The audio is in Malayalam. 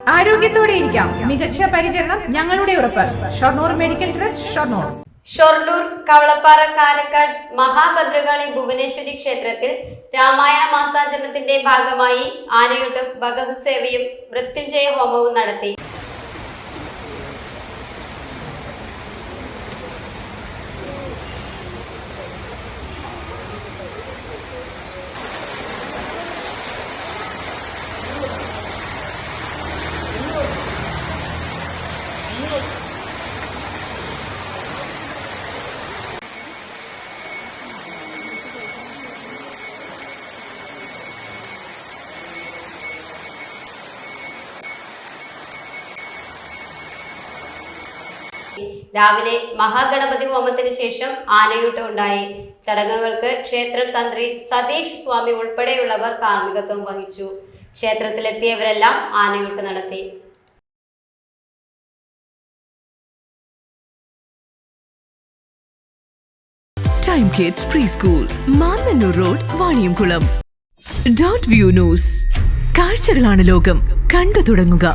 ആരോഗ്യത്തോടെ ഇരിക്കാം. മികച്ച പരിചരണം ഞങ്ങളുടെ ഉറപ്പ്. Shoranur medical trust Shoranur. Shoranur Kavalappara Karakkad Mahabhadrakali Bhuvaneshwari ക്ഷേത്രത്തിൽ രാമായണ മാസാചരണത്തിന്റെ ഭാഗമായി ആനയൂട്ടും ഭഗവത് സേവയും മൃത്യുഞ്ജയ ഹോമവും നടത്തി. രാവിലെ മഹാഗണപതി ഹോമത്തിന് ശേഷം ആനയൂട്ടം ഉണ്ടായി. ചടങ്ങുകൾക്ക് ക്ഷേത്രം തന്ത്രി സതീഷ് സ്വാമി ഉൾപ്പെടെയുള്ളവർ കാർമ്മികത്വം വഹിച്ചു. ക്ഷേത്രത്തിലെത്തിയവരെല്ലാം ആനയൂട്ട് നടത്തി. Time kids pre school Mannanur road Vaniyamkulam dot view news കാഴ്ചകളാണ് ലോകം. കണ്ടു തുടങ്ങുക.